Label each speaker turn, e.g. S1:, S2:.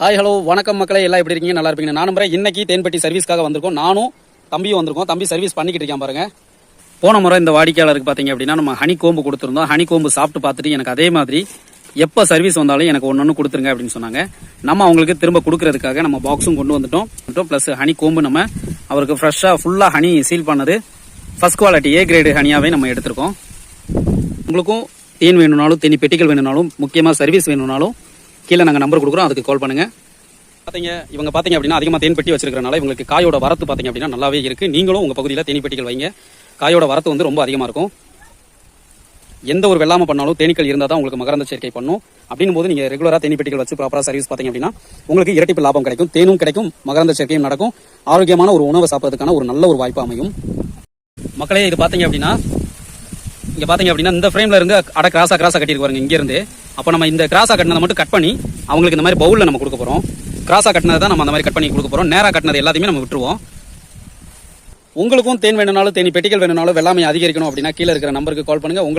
S1: Hi hello வணக்கம் மக்களே. எல்லாம் எப்படி இருக்கீங்க? நல்லா இருப்பீங்க. நான் நம்புறேன் இன்னைக்கு தேன்பட்டி சர்வீஸ்க்காக வந்திருக்கோம். நானும் தம்பியும் வந்திருக்கோம். தம்பி சர்வீஸ் பண்ணிக்கிட்டு இருக்கேன் பாருங்க. போன முறை இந்த வாடிக்கையாளருக்கு பார்த்தீங்க அப்படின்னா நம்ம ஹனி கோம்பு கொடுத்துருந்தோம். ஹனி கோம்பு சாப்பிட்டு பார்த்துட்டு எனக்கு அதே மாதிரி எப்போ சர்வீஸ் வந்தாலும் எனக்கு ஒன்று ஒன்று கொடுத்துருங்க அப்படின்னு சொன்னாங்க. நம்ம அவங்களுக்கு திரும்ப கொடுக்கறதுக்காக நம்ம பாக்ஸும் கொண்டு வந்துட்டோம். ப்ளஸ் ஹனி கோம்பு நம்ம அவருக்கு ஃப்ரெஷ்ஷாக ஃபுல்லாக ஹனி சீல் பண்ணது. ஃபர்ஸ்ட் குவாலிட்டி ஏ கிரேடு ஹனியாகவே நம்ம எடுத்திருக்கோம். உங்களுக்கும் தேன் வேணும்னாலும் தேனி பெட்டிகள் வேணும்னாலும் முக்கியமாக சர்வீஸ் வேணும்னாலும் கீழே நாங்கள் நம்பர் கொடுக்குறோம். அதுக்கு கால் பண்ணுங்க. பார்த்தீங்க இவங்க பார்த்தீங்க அப்படின்னா அதிகமாக தேன் பெட்டி வச்சிருக்கறனால இவங்களுக்கு காயோட வரத்து பார்த்தீங்க அப்படின்னா நல்லாவே இருக்குது நீங்களும் உங்கள் பகுதியில் தேனி பெட்டிகள் வைங்க. காயோட வரத்து வந்து ரொம்ப அதிகமாக இருக்கும். எந்த ஒரு வெள்ளாம பண்ணாலும் தேனீக்கள் இருந்தால் தான் உங்களுக்கு மகரந்த சேர்க்கை பண்ணும். அப்படின்னும் போது நீங்கள் ரெகுலராக தேனி பெட்டிகள் வச்சு ப்ராப்பராக சர்வீஸ் பார்த்தீங்க அப்படின்னா உங்களுக்கு இரட்டிப்பு லாபம் கிடைக்கும். தேனும் கிடைக்கும் மகரந்த சேர்க்கையும் நடக்கும். ஆரோக்கியமான ஒரு உணவை சாப்பிட்றதுக்கான ஒரு நல்ல ஒரு வாய்ப்பு அமையும். மக்களே இது பார்த்தீங்க அப்படின்னா இங்கே பார்த்தீங்க அப்படின்னா இந்த ஃப்ரேம்ல இருந்து அட கிராஸாக கிராஸாக கட்டியிருக்கு இங்க இங்கேருந்து. அப்போ நம்ம இந்த கிராஸாக கட்டினதை மட்டும் கட் பண்ணி அவங்களுக்கு இந்த மாதிரி பவுலில் நம்ம கொடுக்க போறோம். கிராஸாக கட்டினதை தான் நம்ம அந்த மாதிரி கட் பண்ணி கொடுக்க போகிறோம் நேராக கட்டினது எல்லாத்தையுமே நம்ம விட்டுருவோம். உங்களுக்கும் தேன் வேணும்னாலும் தேனி பெட்டிகள் வேணும்னாலும் வெள்ளாமை அதிகரிக்கணும் அப்படின்னா கீழே இருக்கிற நம்பருக்கு கால் பண்ணுங்க. உங்க